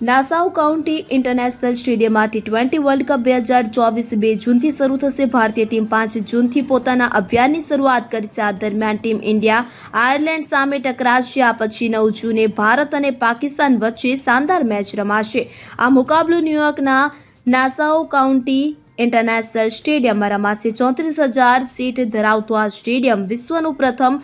નાસાઉ County International સ્ટેડિયમમાં T twenty World Cup બે હજાર ચોવીસ બે જૂનથી શરૂ થશે. ભારતીય ટીમ પાંચ જૂનથી પોતાના અભિયાનની શરૂઆત કરશે. આ દરમિયાન ટીમ ઇન્ડિયા, આયર્લેન્ડ સામે ટકરાશે આ પછી નવ જૂને ભારત અને પાકિસ્તાન વચ્ચે શાનદાર મેચ રમાશે. આ મુકાબલો ન્યુયોર્કના નાસાઉ કાઉન્ટી ઇન્ટરનેશનલ સ્ટેડિયમમાં રમાશે ચોત્રીસ હજાર સીટ ધરાવતું આ સ્ટેડિયમ વિશ્વનું પ્રથમ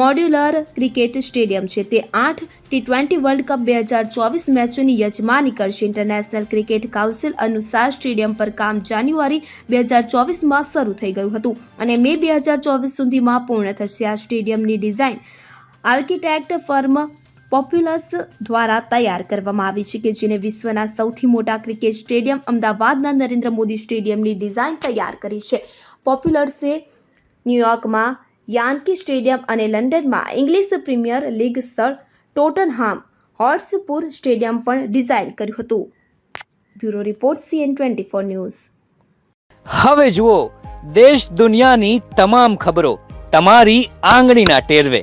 મોડ્યુલર ક્રિકેટ સ્ટેડિયમ છે. તે આઠ ટી ટ્વેન્ટી વર્લ્ડ કપ બે હજાર ચોવીસ મેચોની યજમાની કરશે. ઇન્ટરનેશનલ ક્રિકેટ કાઉન્સિલ અનુસાર સ્ટેડિયમ પર કામ જાન્યુઆરી બે હજાર ચોવીસમાં શરૂ થઈ ગયું હતું અને મે બે હજાર ચોવીસ સુધીમાં પૂર્ણ થશે. આ સ્ટેડિયમની ડિઝાઇન આર્કિટેક્ટ ફર્મ પોપ્યુલસ દ્વારા તૈયાર કરવામાં આવી છે કે જેને વિશ્વના સૌથી મોટા ક્રિકેટ સ્ટેડિયમ અમદાવાદના નરેન્દ્ર મોદી સ્ટેડિયમની ડિઝાઇન તૈયાર કરી છે. પોપ્યુલર્સે ન્યૂયોર્કમાં યાન્કી સ્ટેડિયમ અને લંડનમાં ઇંગ્લિશ પ્રીમિયર લીગ સ્થળ ટોટનહામ હોટ્સપુર સ્ટેડિયમ પણ ડિઝાઇન કર્યું હતું. Bureau report CN twenty four news. હવે જુઓ, દેશ દુનિયાની તમામ ખબરો તમારી આંગળીના ટેરવે.